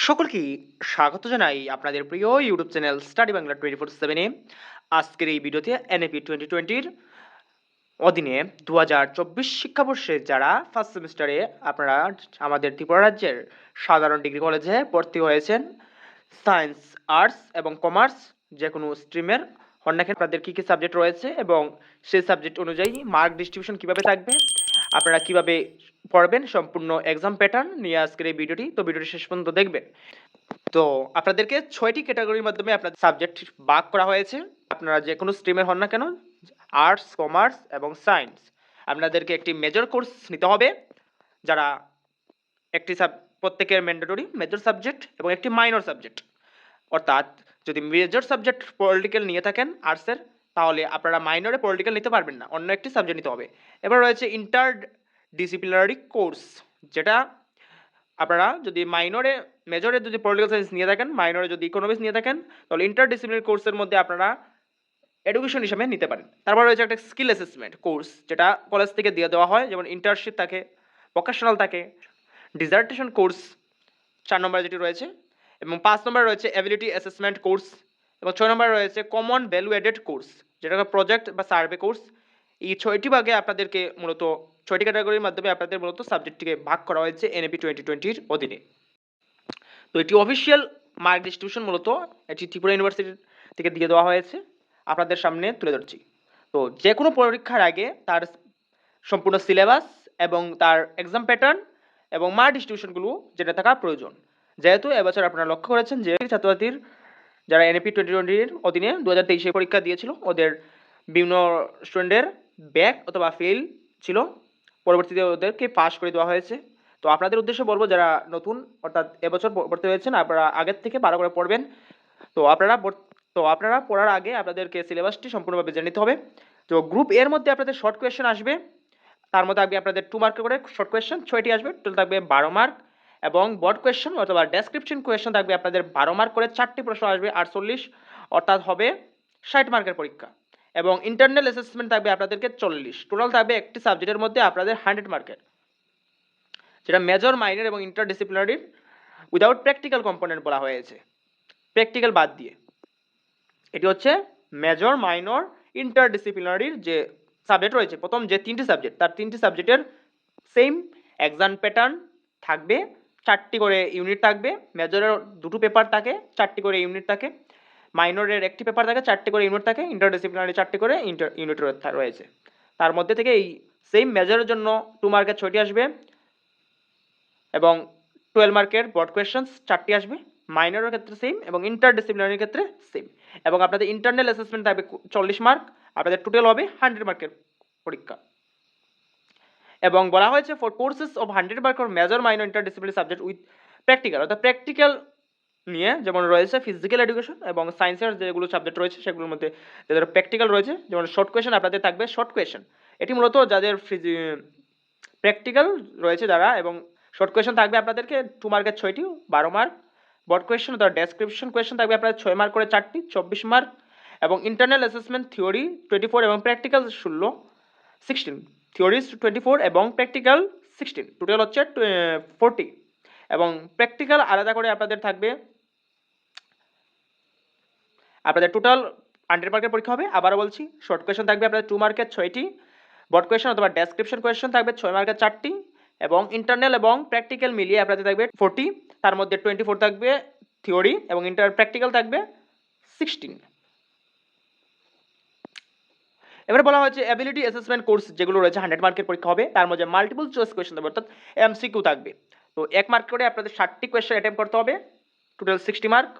সকলকে স্বাগত জানাই আপনাদের প্রিয় YouTube channel study Bangla twenty four সেভেনে আজকের এই ভিডিওতে এনএপি টোয়েন্টি টোয়েন্টির অধীনে দু হাজার চব্বিশ শিক্ষাবর্ষে যারা ফার্স্ট সেমিস্টারে আপনারা আমাদের ত্রিপুরা রাজ্যের সাধারণ ডিগ্রি কলেজে ভর্তি হয়েছেন সায়েন্স আর্টস এবং কমার্স যে কোনো স্ট্রিমের হন না আপনাদের কী কী সাবজেক্ট রয়েছে এবং সেই সাবজেক্ট অনুযায়ী মার্ক ডিস্ট্রিবিউশন কীভাবে থাকবে আপনারা কীভাবে পড়বেন সম্পূর্ণ এক্সাম প্যাটার্ন নিয়ে আজকের এই ভিডিওটি তো ভিডিওটি শেষ পর্যন্ত দেখবেন। তো আপনাদেরকে ছয়টি ক্যাটাগরির মাধ্যমে আপনাদের সাবজেক্ট ভাগ করা হয়েছে। আপনারা যে কোনো স্ট্রিমের হন না কেন আর্টস কমার্স এবং সায়েন্স আপনাদেরকে একটি মেজর কোর্স নিতে হবে, যারা একটি সাব প্রত্যেকের ম্যান্ডেটরি মেজর সাবজেক্ট এবং একটি মাইনর সাবজেক্ট অর্থাৎ যদি মেজর সাবজেক্ট পলিটিক্যাল নিয়ে থাকেন আর্টসের তাহলে আপনারা মাইনরে পলিটিক্যাল নিতে পারবেন না, অন্য একটি সাবজেক্ট নিতে হবে। এবার রয়েছে ইন্টার ডিসিপ্লিনারি কোর্স যেটা আপনারা যদি মাইনরে মেজরে যদি পলিটিক্যাল সায়েন্স নিয়ে থাকেন মাইনরে যদি ইকোনমিক্স নিয়ে থাকেন, তাহলে ইন্টার ডিসিপ্লিনারি কোর্সের মধ্যে আপনারা এডুকেশন হিসাবে নিতে পারেন। তারপর রয়েছে একটা স্কিল অ্যাসেসমেন্ট কোর্স যেটা কলেজ থেকে দিয়ে দেওয়া হয়, যেমন ইন্টার্নশিপ থাকে ভোকেশনাল থাকে ডিজার্টেশন কোর্স চার নম্বরে যেটি রয়েছে, এবং পাঁচ নম্বরে রয়েছে অ্যাবিলিটি অ্যাসেসমেন্ট কোর্স এবং ছয় নম্বরে রয়েছে কমন ভ্যালু এডেড কোর্স যেটা প্রজেক্ট বা সার্ভে কোর্স এই ছয়টি ভাগে আপনাদেরকে মূলত, ছয়টি ক্যাটাগরির মাধ্যমে আপনাদের মূলত সাবজেক্টটিকে ভাগ করা হয়েছে এনএপি টোয়েন্টি টোয়েন্টির অধীনে। তো এটি অফিসিয়াল মার্ক ডিস্ট্রিবিউশন মূলত এটি ত্রিপুরা ইউনিভার্সিটি থেকে দিয়ে দেওয়া হয়েছে। আপনাদের সামনে তুলে ধরছি। তো যে কোনো পরীক্ষার আগে তার সম্পূর্ণ সিলেবাস এবং তার এক্সাম প্যাটার্ন এবং মার্ক ডিস্ট্রিবিউশনগুলো যেটা থাকা প্রয়োজন। যেহেতু এবছর আপনারা লক্ষ্য করেছেন যে ছাত্রছাত্রীর যারা এনএপি টোয়েন্টি টোয়েন্টির অধীনে দু হাজার তেইশে পরীক্ষা দিয়েছিল, ওদের বিভিন্ন স্টুডেন্টের ব্যাক অথবা ফেল ছিল। পরবর্তীতে ওদেরকে পাস করে দেওয়া হয়েছে। তো আপনাদের উদ্দেশ্যে বলব, যারা নতুন, অর্থাৎ এবছর ভর্তি হয়েছেন, আপনারা আগের থেকে ভালো করে পড়বেন। তো আপনারা তো আপনারা পড়ার আগে আপনাদেরকে সিলেবাসটি সম্পূর্ণভাবে জেনে নিতে হবে। তো গ্রুপ এর মধ্যে আপনাদের শর্ট কোয়েশ্চেন আসবে। তার মধ্যে থাকবে আপনাদের টু মার্কের করে শর্ট কোয়েশ্চেন ছয়টি আসবে। টোটাল থাকবে বারো মার্ক এবং বড কোয়েশ্চেন অথবা ডেসক্রিপশন কোয়েশ্চেন থাকবে আপনাদের বারো মার্ক করে চারটি প্রশ্ন আসবে, আটচল্লিশ, অর্থাৎ হবে ষাট মার্কের পরীক্ষা। এবং ইন্টারনাল অ্যাসেসমেন্ট থাকবে আপনাদেরকে চল্লিশ। টোটাল থাকবে একটি সাবজেক্টের মধ্যে আপনাদের হান্ড্রেড মার্কের যেটা মেজর মাইনর এবং ইন্টারডিসিপ্লিনারির উইদাউট প্র্যাকটিক্যাল কম্পোনেন্ট বলা হয়েছে। প্র্যাকটিক্যাল বাদ দিয়ে। এটি হচ্ছে মেজর মাইনর ইন্টারডিসিপ্লিনারির যে সাবজেক্ট রয়েছে, প্রথম যে তিনটি সাবজেক্ট তার তিনটি সাবজেক্টের সেম এক্সাম প্যাটার্ন থাকবে চারটি করে ইউনিট থাকবে। মেজরের দুটো পেপার থাকে, চারটি করে ইউনিট থাকে। মাইনরের একটি পেপার থাকে, চারটি করে ইউনিট থাকে। ইন্টারডিসিপ্লিনারি চারটি করে ইন্টার ইউনিট রয়েছে। তার মধ্যে থেকে এই সেম মেজরের জন্য টু মার্কের ছয়টি আসবে এবং টুয়েলভ মার্কের বড কোয়েশ্চেন্স চারটি আসবে। মাইনরের ক্ষেত্রে সেম এবং ইন্টারডিসিপ্লিনারির ক্ষেত্রে সেম এবং আপনাদের ইন্টারনাল অ্যাসেসমেন্ট থাকবে চল্লিশ মার্ক আপনাদের টোটাল হবে হান্ড্রেড মার্কের পরীক্ষা। এবং বলা হয়েছে for courses of hundred mark major minor interdisciplinary subject with practical অর্থাৎ প্র্যাকটিক্যাল নিয়ে যেমন রয়েছে ফিজিক্যাল এডুকেশন এবং সায়েন্সের যেগুলো সাবজেক্ট রয়েছে সেগুলোর মধ্যে যাদের প্র্যাকটিক্যাল রয়েছে, যেমন শর্ট কোয়েশন আপনাদের থাকবে শর্ট কোয়েশন এটি মূলত যাদের প্র্যাকটিক্যাল রয়েছে যারা এবং শর্ট কোয়েশন থাকবে আপনাদেরকে টু মার্কের ছয়টি, বারো মার্ক বট কোয়েশন অথবা ডেসক্রিপশন কোয়েশন থাকবে আপনাদের ছয় মার্ক করে চারটি, চব্বিশ মার্ক এবং internal assessment theory twenty four এবং প্র্যাকটিক্যাল ষোলো সিক্সটিন থিওরিজ টোয়েন্টি ফোর এবং প্র্যাকটিক্যাল সিক্সটিন। টোটাল হচ্ছে ফোরটি। এবং প্র্যাকটিক্যাল আলাদা করে আপনাদের থাকবে, আপনাদের টোটাল হান্ড্রেড মার্কের পরীক্ষা হবে। আবারও বলছি শর্ট কোয়েশন থাকবে আপনাদের টু মার্কের ছয়টি। বড কোয়েশন অথবা ডেসক্রিপশন কোয়েশন থাকবে ছয় মার্কের চারটি। এবং ইন্টারনাল এবং প্র্যাকটিক্যাল মিলিয়ে আপনাদের থাকবে ফোরটি তার মধ্যে টোয়েন্টি ফোর থাকবে থিওরি এবং ইন্টার প্র্যাকটিক্যাল থাকবে সিক্সটিন এবার বলা হয়েছে অ্যাবিলিটি অ্যাসেসমেন্ট কোর্স যেগুলো রয়েছে হান্ড্রেড মার্কের পরীক্ষা হবে। তার মধ্যে মাল্টিপল চয়েস কোয়েশন থাকবে অর্থাৎ এমসিকিউ থাকবে। তো এক মার্ক করে আপনাদের ষাটটি কোয়েশ্চেন অ্যাটেম্প করতে হবে। টোটাল সিক্সটি মার্ক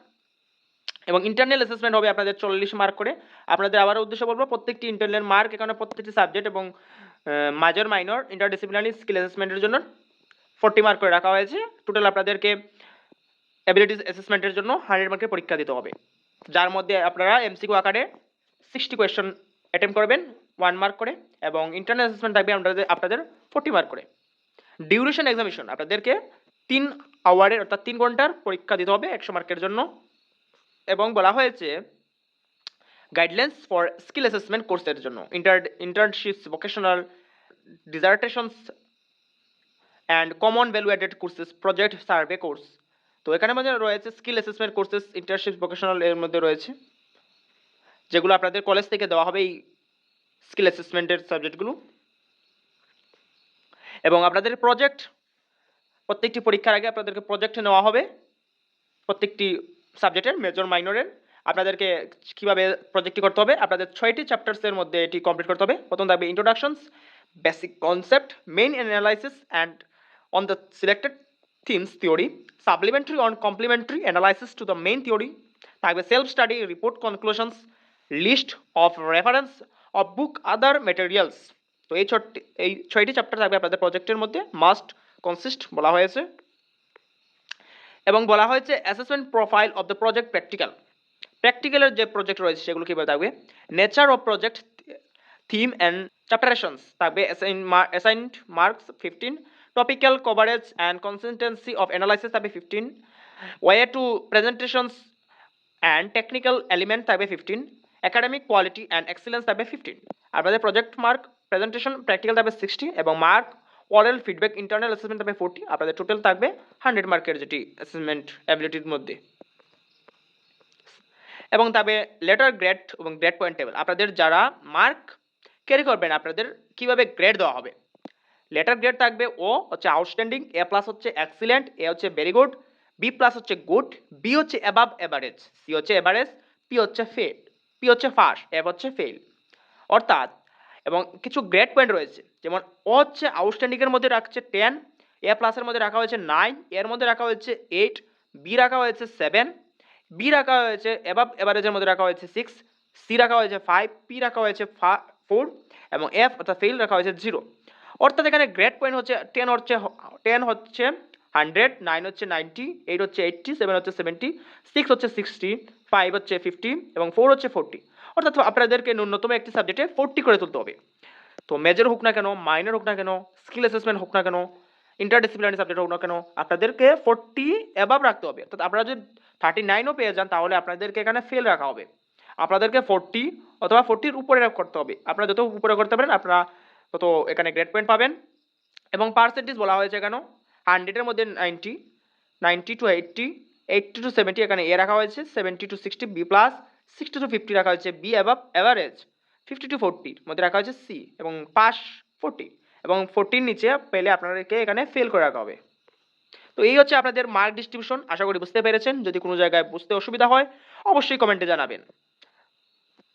এবং ইন্টারনাল অ্যাসেসমেন্ট হবে আপনাদের চল্লিশ মার্ক করে। আপনাদের আবার উদ্দেশ্য বলব, প্রত্যেকটি ইন্টারনাল মার্ক এখানে প্রত্যেকটি সাবজেক্ট এবং মাইজর মাইনর ইন্টারডিসিপ্লিনারি স্কিল অ্যাসেসমেন্টের জন্য ফোর্টি মার্ক করে রাখা হয়েছে। টোটাল আপনাদেরকে অ্যাবিলিটিস অ্যাসেসমেন্টের জন্য হান্ড্রেড মার্কের পরীক্ষা দিতে হবে। যার মধ্যে আপনারা এমসিকিউ আকারে সিক্সটি কোয়েশ্চেন অ্যাটেম্প করবেন ওয়ান মার্ক করে, এবং ইন্টারনাল অ্যাসেসমেন্ট থাকবে আপনাদের আপনাদের ফোর্টি মার্ক করে। ডিউরেশন এক্সামিনেশন আপনাদেরকে তিন আওয়ারের অর্থাৎ তিন ঘণ্টার পরীক্ষা দিতে হবে একশো মার্কের জন্য। এবং বলা হয়েছে গাইডলাইন্স ফর স্কিল অ্যাসেসমেন্ট কোর্সের জন্য inter internships vocational dissertations and common value added courses project survey course তো এখানে মধ্যে রয়েছে skill assessment courses internship vocational এর মধ্যে রয়েছে। যেগুলো আপনাদের কলেজ থেকে দেওয়া হবে এই স্কিল অ্যাসেসমেন্টের সাবজেক্টগুলো এবং আপনাদের প্রজেক্ট প্রত্যেকটি পরীক্ষার আগে আপনাদেরকে প্রজেক্টে নেওয়া হবে। প্রত্যেকটি সাবজেক্টের মেজর মাইনরের আপনাদেরকে কীভাবে প্রজেক্টটি করতে হবে, আপনাদের ছয়টি চ্যাপ্টার্সের মধ্যে এটি কমপ্লিট করতে হবে। প্রথম থাকবে introductions basic concept main analysis and on the selected themes theory supplementary on complementary analysis to the main theory থাকবে self study report conclusions list of reference of book other materials. তো এই ছটি এই ছয়টি চ্যাপ্টার থাকবে আপনাদের প্রজেক্টের মধ্যে। মাস্ট, কনসিস্ট বলা হয়েছে। এবং বলা হয়েছে assessment profile of the project practical. প্র্যাকটিক্যালের যে প্রজেক্ট রয়েছে সেগুলো কীভাবে থাকবে? Nature of project theme and chapterisations থাকবে। Assigned marks fifteen. Topical coverage and consistency of analysis থাকবে fifteen. Way to presentations and technical element থাকবে fifteen. Academic quality and excellence থাকবে fifteen আপনাদের প্রজেক্ট মার্ক প্রেজেন্টেশন প্র্যাকটিক্যাল থাকবে sixty এবং mark oral feedback internal assessment থাকবে forty আপনাদের total থাকবে hundred মার্কের যেটি অ্যাসেসমেন্ট অ্যাবিলিটির মধ্যে। এবং তবে লেটার গ্রেড এবং গ্রেড পয়েন্ট টেবিল আপনাদের যারা মার্ক ক্যারি করবেন, আপনাদের কীভাবে গ্রেড দেওয়া হবে? লেটার গ্রেড থাকবে ও হচ্ছে আউটস্ট্যান্ডিং এ প্লাস হচ্ছে এক্সিলেন্ট এ হচ্ছে ভেরি গুড বি প্লাস হচ্ছে গুড বি হচ্ছে অ্যাবাভ এভারেজ সি হচ্ছে এভারেজ পি হচ্ছে ফেল পি হচ্ছে ফার্স্ট এফ হচ্ছে ফেল অর্থাৎ, এবং কিছু গ্রেড পয়েন্ট রয়েছে। যেমন ও হচ্ছে আউটস্ট্যান্ডিংয়ের মধ্যে রাখছে টেন এ প্লাসের মধ্যে রাখা হয়েছে নাইন এর মধ্যে রাখা হয়েছে এইট বি রাখা হয়েছে সেভেন বি রাখা হয়েছে এবাব এভারেজের মধ্যে রাখা হয়েছে সিক্স সি রাখা হয়েছে ফাইভ পি রাখা হয়েছে ফোর এবং এফ অর্থাৎ ফেল রাখা হয়েছে জিরো অর্থাৎ এখানে গ্রেড পয়েন্ট হচ্ছে টেন হচ্ছে টেন হচ্ছে হান্ড্রেড নাইন হচ্ছে নাইনটি এইট হচ্ছে এইট্টি সেভেন হচ্ছে সেভেন্টি সিক্স হচ্ছে সিক্সটি ফাইভ হচ্ছে ফিফটি এবং ফোর হচ্ছে ফোরটি অর্থাৎ আপনাদেরকে ন্যূনতম একটি সাবজেক্টে ফোরটি করে তুলতে হবে। তো মেজর হোক না কেন মাইনর হোক না কেন স্কিল অ্যাসেসমেন্ট হোক না কেন ইন্টারডিসিপ্লিনারি সাবজেক্ট হোক না কেন, আপনাদেরকে ফোরটি অ্যাবাভ রাখতে হবে। অর্থাৎ আপনারা যদি থার্টি নাইনও পেয়ে যান, তাহলে আপনাদেরকে এখানে ফেল রাখা হবে। আপনাদেরকে ফোরটি অথবা ফোরটির উপরে করতে হবে। আপনারা যত উপরে করতে পারেন, আপনারা তত এখানে গ্রেড পয়েন্ট পাবেন। এবং পার্সেন্টেজ বলা হয়েছে কেন? হান্ড্রেডের মধ্যে ninety ninety to eighty eighty to seventy এখানে এ রাখা হয়েছে seventy to sixty B plus sixty to fifty রাখা হয়েছে B above average fifty to ফোরটির মধ্যে রাখা হয়েছে সি এবং পাস ফোরটি এবং ফোরটির নিচে পেলে আপনাদেরকে এখানে ফেল করে রাখা হবে। তো এই হচ্ছে আপনাদের মার্ক ডিস্ট্রিবিউশন আশা করি বুঝতে পেরেছেন। যদি কোনো জায়গায় বুঝতে অসুবিধা হয়, অবশ্যই কমেন্টে জানাবেন।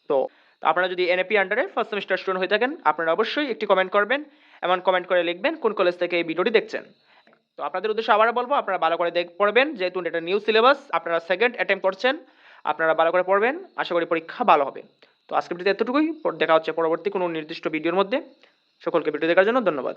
তো আপনারা যদি এনএপি আন্ডারে ফার্স্ট সেমিস্টার স্টুডেন্ট হয়ে থাকেন, আপনারা অবশ্যই একটি কমেন্ট করবেন, এমন কমেন্ট করে লিখবেন, কোন কলেজ থেকে এই ভিডিওটি দেখছেন। তো আপনাদের উদ্দেশ্যে আবার বলব, আপনারা ভালো করে দেখ, পড়বেন, যেহেতু এটা নিউ সিলেবাস আপনারা সেকেন্ড অ্যাটেম্প করছেন, আপনারা ভালো করে পড়বেন, আশা করি পরীক্ষা ভালো হবে। তো আজকের ভিডিওতে এতটুকুই দেখা হচ্ছে পরবর্তী কোনো নির্দিষ্ট ভিডিওর মধ্যে। সকলকে ভিডিও দেখার জন্য ধন্যবাদ।